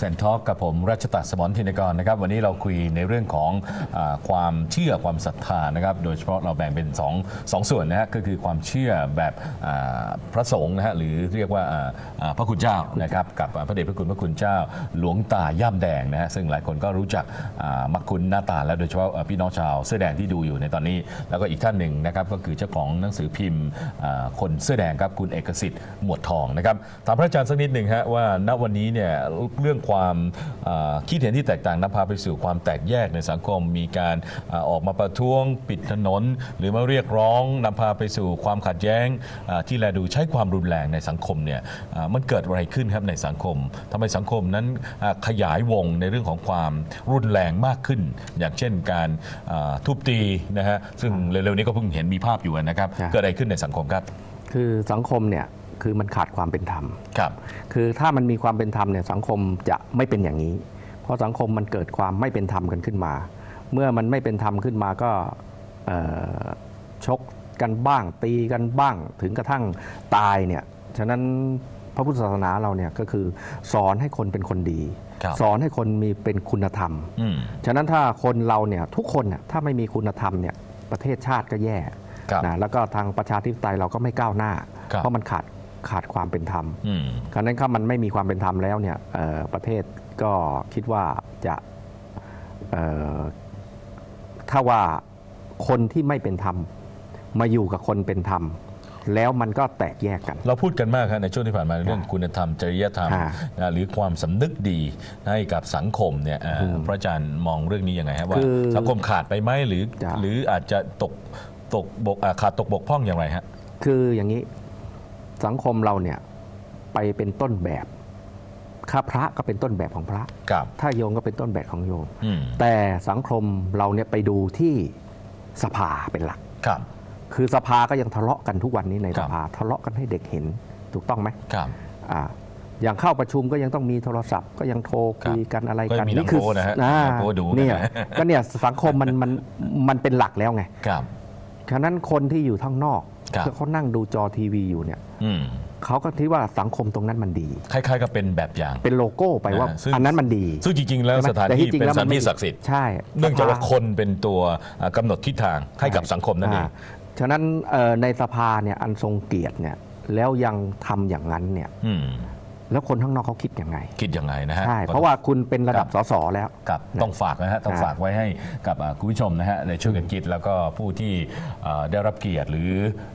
แอนทอ k กับผมรัชตะสมรทินกรนะครับวันนี้เราคุยในเรื่องของอความเชื่อความศรัทธานะครับโดยเฉพาะเราแบ่งเป็น2องสองส่วนนะฮะก็คือความเชื่อแบบพระสงฆ์นะฮะหรือเรียกว่าพระคุณเจ้านะครับกับพระเดชพระคุณพระคุณเจ้า หลวงตาย่ามแดงนะฮะซึ่งหลายคนก็รู้จักมักคุณหน้าตาแล้วโดยเฉพาะพี่น้องชาวเสื้อแดงที่ดูอยู่ในตอนนี้ แล้วก็อีกท่านหนึ่งนะครับก็คือเจ้าของหนังสือพิมพ์คนเสื้อแดงครับคุณเอกสิทธิ์หมวดทองนะครับถามพระอาจารย์สักนิดหนึ่งฮะว่าณวันนี้เนี่ยเรื่องความอ่าคิดเห็นที่แตกต่างนำพาไปสู่ความแตกแยกในสังคม มีการอาออกมาประท้วงปิดถนน หรือมาเรียกร้องนำพาไปสู่ความขัดแย้งอ่าที่แลดูใช้ความรุนแรงในสังคมเนี่ยอ่ามันเกิดอะไรขึ้นครับในสังคมทำไมสังคมนั้นอ่าขยายวงในเรื่องของความรุนแรงมากขึ้น อย่างเช่นการอ่าทุบตีนะฮะซึ่งเร็วๆนี้ก็เพิ่งเห็นมีภาพอยู่นะครับใช่เกิดอะไรขึ้นในสังคมครับ คือสังคมเนี่ย คือมันขาดความเป็นธรรมครับคือถ้ามันมีความเป็นธรรมเนี่ยสังคมจะไม่เป็นอย่างนี้ เพราะสังคมมันเกิดความไม่เป็นธรรมกันขึ้นมา เมื่อมันไม่เป็นธรรมขึ้นมาก็เอ่อชกกันบ้างตีกันบ้างถึงกระทั่งตายเนี่ยฉะนั้นพระพุทธศาสนาเราเนี่ยก็คือสอนให้คนเป็นคนดีครับสอนให้คนมีเป็นคุณธรรมอืมฉะนั้นถ้าคนเราเนี่ยทุกคนเนี่ยถ้าไม่มีคุณธรรมเนี่ยประเทศชาติก็แย่ครับนะแล้วก็ทางประชาธิปไตยเราก็ไม่ก้าวหน้าครับเพราะมันขาด ขาดความเป็นธรรมอืมครั้นั้นถ้ามันไม่มีความเป็นธรรมแล้วเนี่ยเอ่อประเทศก็คิดว่าจะเอ่อถ้าว่าคนที่ไม่เป็นธรรม มาอยู่กับคนเป็นธรรม แล้วมันก็แตกแยกกัน เราพูดกันมากครับในช่วงที่ผ่านมาเรื่องคุณธรรม จริยธรรมค่ะนะหรือความสำนึกดีให้กับสังคมเนี่ยอ่าอืมพระอาจารย์มองเรื่องนี้ยังไงครับว่าคือสังคมขาดไปไหมหรือจ้ะหรืออาจจะตกตกบกอ่าขาดตกบกพร่องอย่างไรฮะคืออย่างนี้ สังคมเราเนี่ยไปเป็นต้นแบบข้าพระก็เป็นต้นแบบของพระกับถ้าโยมก็เป็นต้นแบบของโยมอืมแต่สังคมเราเนี่ยไปดูที่สภาเป็นหลักครับ คือสภาก็ยังทะเลาะกันทุกวันนี้ในครัสบภาทะเลาะกันให้เด็กเห็นถูกต้องไหมครับอ่าอย่างเข้าประชุมก็ยังต้องมีโทรศัพท์ ก็ยังโทรคุยกันอะไรก็กันมีหนังคืโป๊นะฮะอ่าหนังโป๊ดูนะเนี่ยก็เนี่ยสังคมมันมันมันเป็นหลักแล้วไงครับฉะนั้นคนที่อยู่ข้างนอก ครับคือเขานั่งดูจอทีวีอยู่เนี่ยอืมเขาก็คิดว่าสังคมตรงนั้นมันดี คล้ายๆกับเป็นแบบอย่าง เป็นโลโก้ไปว่าอ่าซึ่งอันนั้นมันดี ซึ่งจริง ๆ แล้วใช่ไหมสถานแต่ที่จริงเป็นแล้วสถานมัที่ไม่ศักดิ์สิทธิ์ใช่เนื่องจากว่าสภคนเป็นตัวอ่ากำหนดทิศทางให้กับสังคมนั่นเองาฉะนั้นเอ่อในสภาเนี่ยอันทรงเกียรติเนี่ยแล้วยังทำอย่างนั้นเนี่ยอืม แล้วคนข้างนอกเขาคิดยังไง คิดยังไงนะฮะใช่เพราะว่าคุณเป็นระดับครัสบสแล้วกับต้องฝากนะฮะต้องครับฝากไว้ให้กับอ่าคุณผู้ชมนะฮะในช่วยกันคิดแล้วก็ผู้ที่อ่าได้รับเกียรติหรือ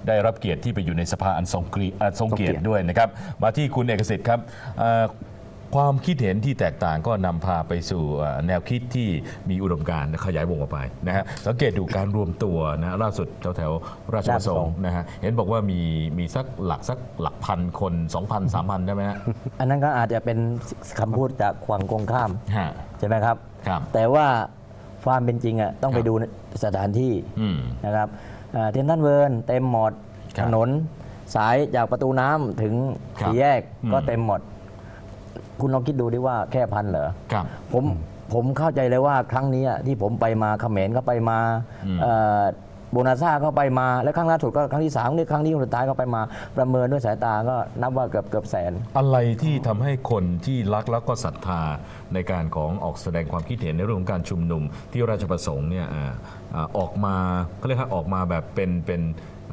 ได้รับเกียรติที่ไปอยู่ในสภาอันทรงเกียรติอ่าทรงเกียรติด้วยนะครับมาที่คุณเอกสิทธิ์ครับอ่า ความคิดเห็นที่แตกต่างก็นำพาไปสู่อ่าแนวคิดที่มีอุดมการณ์ขยายวงออกไปนะฮะสังเกตดูการรวมตัวนะล่าสุดแถวแถวๆราชประสงค์นะฮะเห็นบอกว่ามีมีสักหลักสักหลักพันคน 2,000 3,000 ได้ไหมฮะ อันนั้นก็อาจจะเป็นคำพูดจากฝั่งตรงข้าม ฮะ ใช่ไหมครับ ครับ แต่ว่าความเป็นจริงอะต้องครับไปดูสถานที่อืม นะครับเอ่อเทนทันเวิร์นเต็มหมดครัถบนนสายจากประตูน้ำถึงครับสี่แยกอืมก็เต็มหมด คุณลองคิดดูดิว่าแค่พันเหรอครับผมผมเข้าใจเลยว่าครั้งนี้อะที่ผมไปมาเขมรก็ไปมาอืมเอ่อโบนาซ่าก็ไปมา แล้วครั้งล่าสุดก็ครั้งที่สามนี่ครั้งนี้สุดท้ายก็ไปมาประเมินด้วยสายตาก็นับว่าเกือบเกือบแสน อะไรที่ทำให้คนที่รักแล้วก็ศรัทธาในการของออกแสดงความคิดเห็นในเรื่องของการชุมนุมที่ราชประสงค์เนี่ยอ่าอ่าออกมาเขาเรียกว่าออกมาแบบเป็นเป็น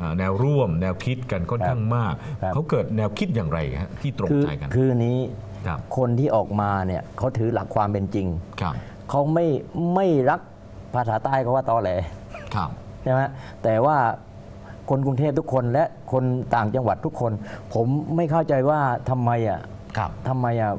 อ่าแนวร่วม แนวคิดกันค่อนข้างมากครับเขาเกิดแนวคิดอย่างไรฮะที่ตรงคือใจกัน คือนี้ ครับคนที่ออกมาเนี่ยเขาถือหลักความเป็นจริงครับเขาไม่ไม่รักภาษาใต้เขาว่าตอแหลครับใช่ไหมแต่ว่าคนกรุงเทพทุกคนและคนต่างจังหวัดทุกคน ผมไม่เข้าใจว่าทำไมอะครับทำไมอะ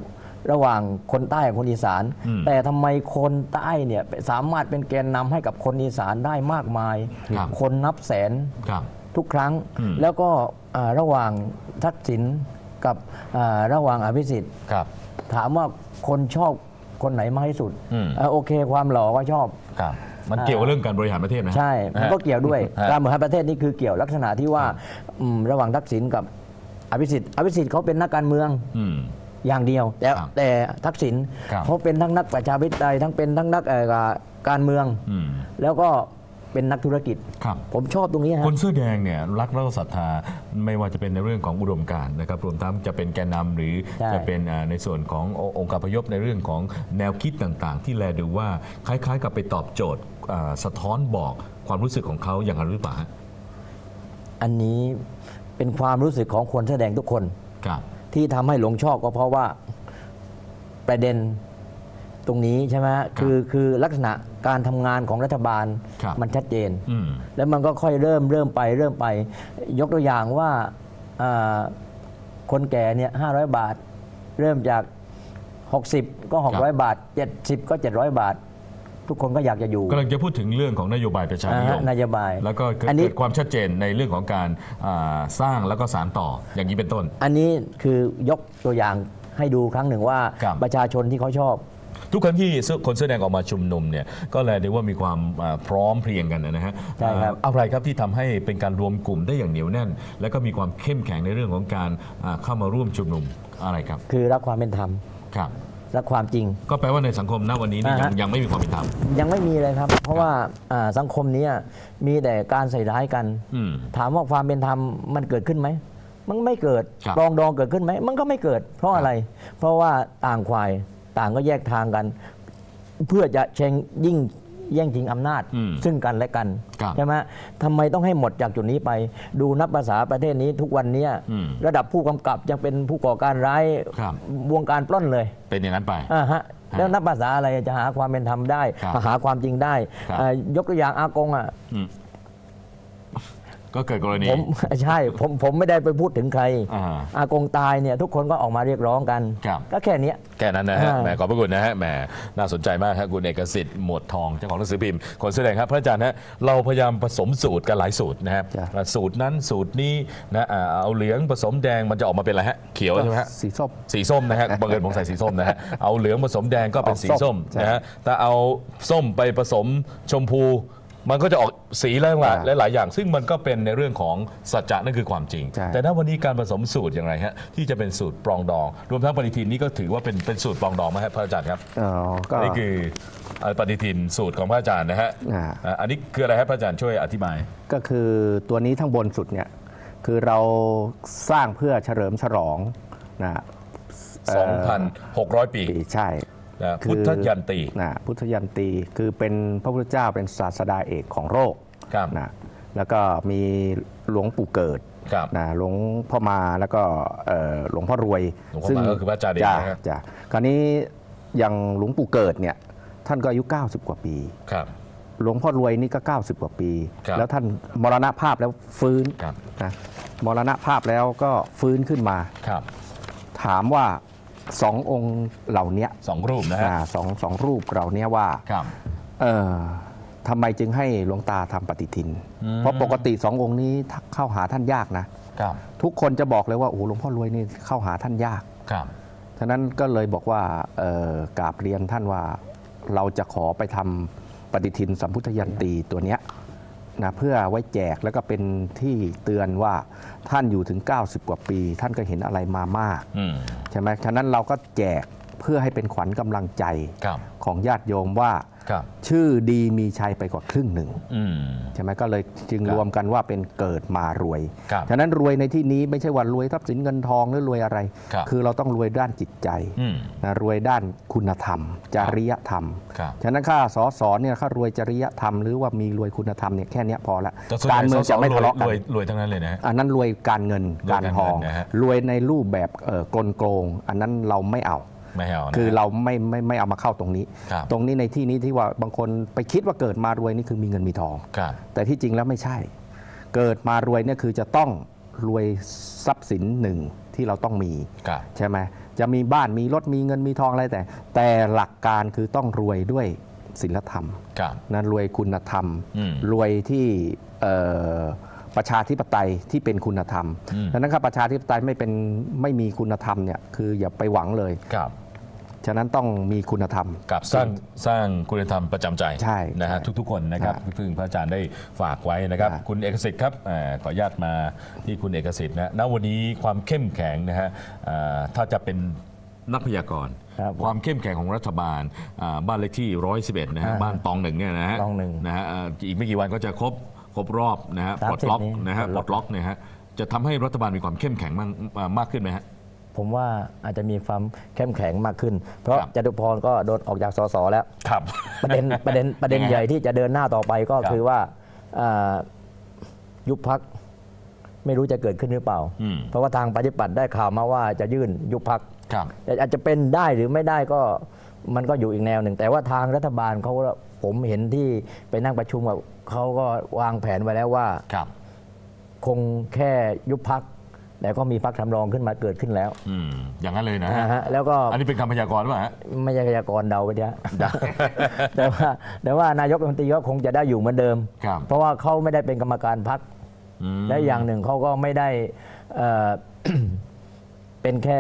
ระหว่างคนใต้กับคนอีสานอืมแต่ทำไมคนใต้เนี่ยสามารถเป็นแกนนำให้กับคนอีสานได้มากมายครับคนนับแสนครับทุกครั้งอืมแล้วก็อ่าระหว่างทักษิณ กับอ่าระหว่างอภิสิทธิ์ครับ ถามว่าคนชอบคนไหนมากที่สุดอืมเอ่อโอเค ความหล่อก็ชอบครับมันเกี่ยวกับเรื่องการบริหารประเทศนะใช่ มันก็เกี่ยวด้วยฮะการบริหารประเทศนี่คือเกี่ยวลักษณะที่ว่าอืมระหว่างทักษิณกับอภิสิทธิ์อภิสิทธิ์เขาเป็นนักการเมืองอืมอย่างเดียว แต่ครับแต่ทักษิณครับเขาเป็นทั้งนักประชาธิปไตยทั้งเป็นทั้งนักเอ่อการเมืองอืมแล้วก็ เป็นนักธุรกิจ ครับ ผมชอบตรงนี้ฮะคนเสื้อแดงเนี่ยรักแล้วก็ศรัทธาไม่ว่าจะเป็นในเรื่องของอุดมการณ์นะครับรวมทั้งจะเป็นแกนนำหรือใช่ จะเป็นอ่าในส่วนของอองค์การพยพในเรื่องของแนวคิดต่างๆ ที่แลดูว่าคล้ายๆ กับไปตอบโจทย์อ่าสะท้อนบอกความรู้สึกของเขาอย่างนั้นหรือเปล่าฮะอันนี้เป็นความรู้สึกของคนแสอแดงทุกคน ครับ ที่ทำให้หลงชอบก็เพราะว่าประเด็น ตรงนี้ใช่ไหมฮะคือคือลักษณะการทำงานของรัฐบาลครับมันชัดเจน อืม แล้วมันก็ค่อยเริ่มเริ่มไปเริ่มไป ยกตัวอย่างว่าอ่าคนแก่เนี่ยห้าบาท เริ่มจาก 60 ก็600 บาท 70 ก็ 700 บาท ทุกคนก็อยากจะอยู่กำลังจะพูดถึงเรื่องของนโยบายประชานิยอ่ามฮะนโยบายแล้วก็เกิดอันนี้ เกิดความชัดเจนในเรื่องของการอ่าสร้างแล้วก็สารต่ออย่างนี้เป็นต้น อันนี้คือยกตัวอย่างให้ดูครั้งหนึ่งว่าครับประชาชนที่เขาชอบ ทุกครั้งที่คนแสอแดงออกมาชุมนุมเนี่ยก็แลได้ว่ามีความอ่าพร้อมเพรียงกันนะฮะใช่ครับอ่าอะไรครับที่ทำให้เป็นการรวมกลุ่มได้อย่างเหนียวแน่น และก็มีความเข้มแข็งในเรื่องของการอ่าเข้ามาร่วมชุมนุมอะไรครับ คือรักความเป็นธรรมครับรักความจริง ก็แปลว่าในสังคมณวันนี้นี่ยังอ่าฮะยังไม่มีความเป็นธรรมยังไม่มีเลยครับ เพราะว่าอ่าสังคมเนี้มีแต่การใส่ร้ายกันอืมถามว่าความเป็นธรรมมันเกิดขึ้นไหมมันไม่เกิดครับปรองดองเกิดขึ้นไหมมันก็ไม่เกิด เพราะอะไร เพราะว่าต่างควาย ต่างก็แยกทางกัน เพื่อจะเชงยิ่งแย่งชิงอำนาจอืมซึ่งกันและกันครับใช่ไหมทำไมต้องให้หมดจากจุดนี้ไป ดูนับภาษาประเทศนี้ทุกวันเนี้ยอืมระดับผู้กำกับยังเป็นผู้ก่อการร้ายครับวงการปล้นเลย เป็นอย่างนั้นไปอ่าฮะแล้วนับภาษาอะไรจะหาความเป็นธรรมได้ครับหาความจริงได้ครับอ่ายกตัวอย่างอากงอะอืม ก็เกิดกรณีผมใช่ผมผมไม่ได้ไปพูดถึงใครอ่า อากงตายเนี่ยทุกคนก็ออกมาเรียกร้องกัน ครับ ก็แค่เนี้ย แค่นั้นนะฮะอ่า แหมขอบพระคุณนะฮะแหมน่าสนใจมากครับคุณเอกสิทธิ์หมวดทองเจ้าของหนังสือพิมพ์คนแสอแดงครับพระอาจารย์ฮะเราพยายามผสมสูตรกันหลายสูตรนะครับจ้ะ สูตรนั้นสูตรนี้นะอ่าเอาเหลืองผสมแดงมันจะออกมาเป็นอะไรฮะเขียวใช่ไหมฮะ สีส้ม สีส้มนะฮะ บังเอิญผมใส่สีส้มนะฮะ เอาเหลืองผสมแดงก็เป็นสีส้มใช่นะฮะ แต่เอาส้มไปผสมชมพู มันก็จะออก สีหลายหลายใช่หลายๆอย่าง ซึ่งมันก็เป็นในเรื่องของสัจจะนั่นคือความจริงใช่แต่ณวันนี้การผสมสูตรอย่างไรฮะที่จะเป็นสูตรปรองดอง รวมทั้งปฏิทินนี่ก็ถือว่าเป็นเป็นสูตรปรองดองไหมฮะพระอาจารย์ครับอ๋อก็นี่คืออ่าปฏิทินสูตรของพระอาจารย์นะฮะอ่าอ่าอันนี้คืออะไรครับพระอาจารย์ช่วยอธิบาย ก็คือตัวนี้ทั้งบนสุดเนี่ยคือเราสร้างเพื่อเฉลิมฉลองนะเอ่อ2,600 ปีปีใช่ นะคือพุทธยันตีนะพุทธยันตีคือเป็นพระพุทธเจ้าเป็นศาสดาเอกของโลกครับนะแล้วก็มีหลวงปู่เกิดครับนะหลวงพ่อมาแล้วก็เอ่อหลวงพ่อรวยหลวงพ่อมาก็คือพระอาจารย์เองจ้ะนะครับจ้ะคราวนี้อย่างหลวงปู่เกิดเนี่ยท่านก็อายุ 90 กว่าปีครับหลวงพ่อรวยนี่ก็ 90 กว่าปีครับแล้วท่านมรณภาพแล้วฟื้นครับนะมรณภาพแล้วก็ฟื้นขึ้นมาครับถามว่า สององค์เหล่าเนี้ยสองรูปนะฮะอ่าสองสองรูปเหล่าเนี้ยว่าครับเออทำไมจึงให้หลวงตาทำปฏิทิน อืมเพราะปกติสององค์นี้เข้าหาท่านยากนะ ครับทุกคนจะบอกเลยว่าโอ้โหหลวงพ่อรวยนี่เข้าหาท่านยาก ครับฉะนั้นก็เลยบอกว่าเอ่อกราบเรียนท่านว่าเราจะขอไปทำปฏิทินสัมพุทธยันตีตัวเนี้ยนะเพื่อไว้แจกแล้วก็เป็นที่เตือนว่าท่านอยู่ถึง 90 กว่าปี ท่านก็เห็นอะไรมามาก อืม ใช่ไหมฉะนั้นเราก็แจก เพื่อให้เป็นขวัญกำลังใจครับของญาติโยมว่าครับชื่อดีมีชัยไปกว่าครึ่งหนึ่งอืมใช่ไหมก็เลยจึงครับรวมกันว่าเป็นเกิดมารวยครับฉะนั้นรวยในที่นี้ไม่ใช่ว่ารวยทรัพย์สินเงินทองหรือรวยอะไรครับอเราต้องรวยด้านจิตใจอืมนะรวยด้านคุณธรรม จริยธรรมครับฉะนั้นข้าสอสอเนี่ยข้ารวยจริยธรรมหรือว่ามีรวยคุณธรรมเนี่ยแค่เนี้ยพอละแต่ส่วนใหการญ่เมืองสจะสไม่ทะเลาะรกันวยรวยทั้งนั้นเลยนะฮะอันนั้นรวยการเงินรวยการการทองเงินนะฮะรวยในรูปแบบเอ่อกลโกง อันนั้นเราไม่เอา ไม่เอานะคือเราไม่ไม่ไม่เอามาเข้าตรงนี้ ครับตรงนี้ในที่นี้ที่ว่าบางคนไปคิดว่าเกิดมารวยนี่คือมีเงินมีทอง ครับ แต่ที่จริงแล้วไม่ใช่ เกิดมารวยเนี่ยคือจะต้องรวยทรัพย์สินหนึ่งที่เราต้องมี ครับ ใช่ไหมจะมีบ้านมีรถมีเงินมีทองอะไรแต่ แต่หลักการคือต้องรวยด้วยศีลธรรม ครับ นะรวยคุณธรรม อืมรวยที่เอ่อประชาธิปไตยที่เป็นคุณธรรมอืม ดังนั้นครับประชาธิปไตยไม่เป็นไม่มีคุณธรรมเนี่ยคืออย่าไปหวังเลย ครับ ฉะนั้นต้องมีคุณธรรม กับสร้างสร้างคุณธรรมประจำใจใช่นะฮะใช่ทุกๆคนนะครับใช่ซึ่งพระอาจารย์ได้ฝากไว้นะครับครับคุณเอกสิทธิ์ครับอ่าขออนุญาตมาที่คุณเอกสิทธิ์นะณวันนี้ความเข้มแข็งนะฮะอ่าถ้าจะเป็นนักพยากรณ์ครับผมความเข้มแข็งของรัฐบาลอ่าบ้านเลขที่ 111 นะฮะอ่าบ้านตองหนึ่งเนี่ยนะฮะตองหนึ่งนะฮะอ่าอีกไม่กี่วันก็จะครบครบรอบนะฮะ30ปลดล็อกนี้นะฮะปปลลดดล็ล็ออกกเนี่ยฮะจะทำให้รัฐบาลมีความเข้มแข็งมากอ่ามากขึ้นไหมฮะ ผมว่าอาจจะมีความเข้มแข็งมากขึ้น เพราะครับจตุพรก็โดนออกจากสสแล้วครับ ประเด็นประเด็นประเด็นยังไงใหญ่ที่จะเดินหน้าต่อไปก็ครับคือว่าอ่ายุบพักไม่รู้จะเกิดขึ้นหรือเปล่าอืมเพราะว่าทางปฏิปัติได้ข่าวมาว่าจะยื่นยุบพักครับอาจจะเป็นได้หรือไม่ได้ก็มันก็อยู่อีกแนวหนึ่ง แต่ว่าทางรัฐบาลเขาผมเห็นที่ไปนั่งประชุมกับเขาก็วางแผนไว้แล้วว่าครับคงแค่ยุบพัก แต่ก็มีพักสำรองขึ้นมาเกิดขึ้นแล้วอืมอย่างนั้นเลยนะฮะนะฮะแล้วก็อันนี้เป็นคำพยากรณ์หรือเปล่าฮะ ไม่ใช่พยากรณ์เดาไปเถอะแต่ว่าแต่ว่านายกรัฐมนตรีก็คงจะได้อยู่เหมือนเดิม ครับ เพราะว่าเขาไม่ได้เป็นกรรมการพัก อืมและอย่างหนึ่งเขาก็ไม่ได้เอ่อ เป็นแค่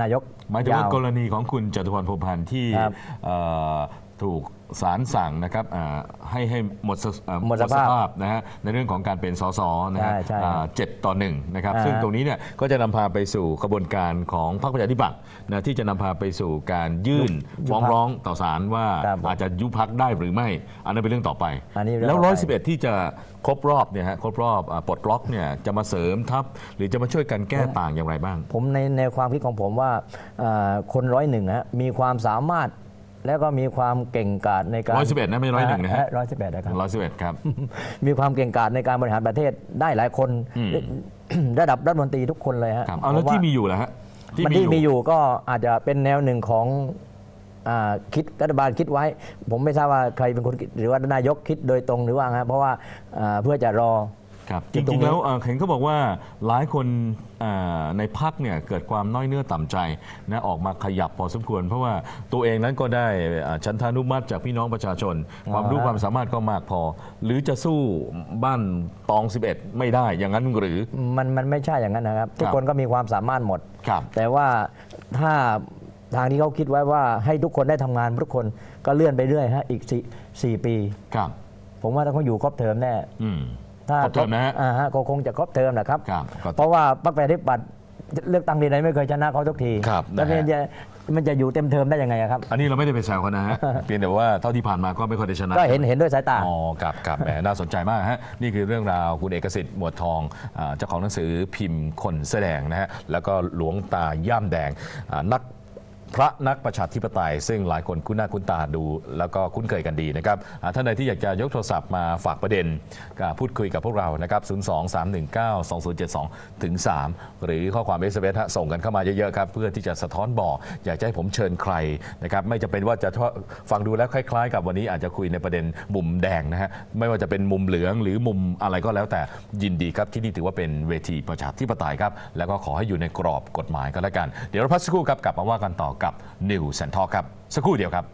นายกหมายถึงว่ายาว กรณีของคุณจตุพรพรหมพันธ์ที่ครับเอ่อ ถูกศาลสั่งนะครับอ่าให้ให้หมดสเอ่อหมดสภาพนะฮะในเรื่องของการเป็นสสนะฮะใช่ใช่อ่าเจ็ดต่อหนึ่งนะครับอ่าซึ่งตรงนี้เนี่ยก็จะนำพาไปสู่กระบวนการของพรรคประชาธิปัตย์นะที่จะนำพาไปสู่การยื่นยุบฟ้องพรรคร้องต่อศาลว่าครับผมอาจจะยุบพักได้หรือไม่ อันนั้นเป็นเรื่องต่อไปอันนี้เรื่องแล้วต่อไปร้อยสิบเอ็ดที่จะครบรอบเนี่ยฮะครบรอบอ่าปลดล็อกเนี่ยจะมาเสริมทัพหรือจะมาช่วยกันแก้ต่างอย่างไรบ้าง ผมในในความคิดของผมว่าเอ่อคนร้อยหนึ่งฮะมีความสามารถ แล้วก็มีความเก่งกาจในการ111นะไม่101นะฮะร้อยสิบเอ็ดนะครับร้อยสิบเอ็ดครับ มีความเก่งกาจในการบริหารประเทศได้หลายคนอืมระดับรัฐมนตรีทุกคนเลยฮะครับเอาแล้วผมที่มีอยู่แล้วฮะมันที่มีอยู่ก็อาจจะเป็นแนวหนึ่งของอาคิดรัฐบาลคิดไว้ ผมไม่ทราบว่าใครเป็นคนคิดหรือว่านายกคิดโดยตรงหรือว่าไงเพราะว่าอ่าเพื่อจะรอ ครับที่จตรงริงนี้ๆแล้วเอ่อเห็นเขาบอกว่าหลายคนอ่าในพักเนี่ยเกิดความน้อยเนื้อต่ำใจนะออกมาขยับพอสมควร เพราะว่าตัวเองนั้นก็ได้อ่าฉันทานุมัติจากพี่น้องประชาชน ความรู้ความสามารถก็มากพอ หรือจะสู้บ้านตอง 11 ไม่ได้อย่างนั้นหรือ มันมันไม่ใช่อย่างนั้นนะครับ ทุกครับคนก็มีความสามารถหมด ครับแต่ว่าถ้าทางที่เขาคิดไว้ว่าให้ทุกคนได้ทำงานทุกคนก็เลื่อนไปเรื่อยฮะอีกสี่สี่ปี ครับ ผมว่าถ้าเขาอยู่ครบเทอมแน่ อืม ถ้าครบเทอมนะฮะอ่าฮะก็คงจะครบเทอมนะครับ ครับก็ เพราะว่าพรรคประชาธิปัตย์เลือกตั้งทีไรไม่เคยชนะเขาทุกทีครับแล้วนะฮะมันจะมันจะอยู่เต็มเทอมได้ยังไงอะครับ อันนี้เราไม่ได้ไปแซวเขานะฮะ เพียงแต่ว่าเท่าที่ผ่านมาก็ไม่ค่อยได้ชนะ ก็เห็นเห็นด้วยสายตา อ๋อครับครับแหมน่าสนใจมากฮะ นี่คือเรื่องราวคุณเอกสิทธิ์หมวดทองอ่าเจ้าของหนังสือพิมพ์คนแสดงนะฮะ แล้วก็หลวงตาย่ามแดงอ่านัก พระนักประชาธิปไตย ซึ่งหลายคนคุ้นหน้าคุ้นตาดู แล้วก็คุ้นเคยกันดีนะครับท่านใดที่อยากจะยกโทรศัพท์มาฝากประเด็น พูดคุยกับพวกเรานะครับ 023192072ถึง3หรือข้อความ s อ s ฮะส่งกันเข้ามาเยอะๆครับเพื่อที่จะสะท้อนบอก อยากจะให้ผมเชิญใครนะครับไม่จะเป็นว่าจะฟังดูแล้วคล้าย ๆ กับวันนี้อาจจะคุยในประเด็นมุมแดงนะฮะไม่ว่าจะเป็นมุมเหลืองหรือมุมอะไรก็แล้วแต่ยินดีครับที่นี่ถือว่าเป็นเวทีประชาธิปไตยครับแล้วก็ขอให้อยู่ในกรอบกฎหมายก็แล้วกัน เดี๋ยวเราพักสักครู่ครับกลับมาว่ากันต่อกับนิวสันทอครับ สักครู่เดียวครับ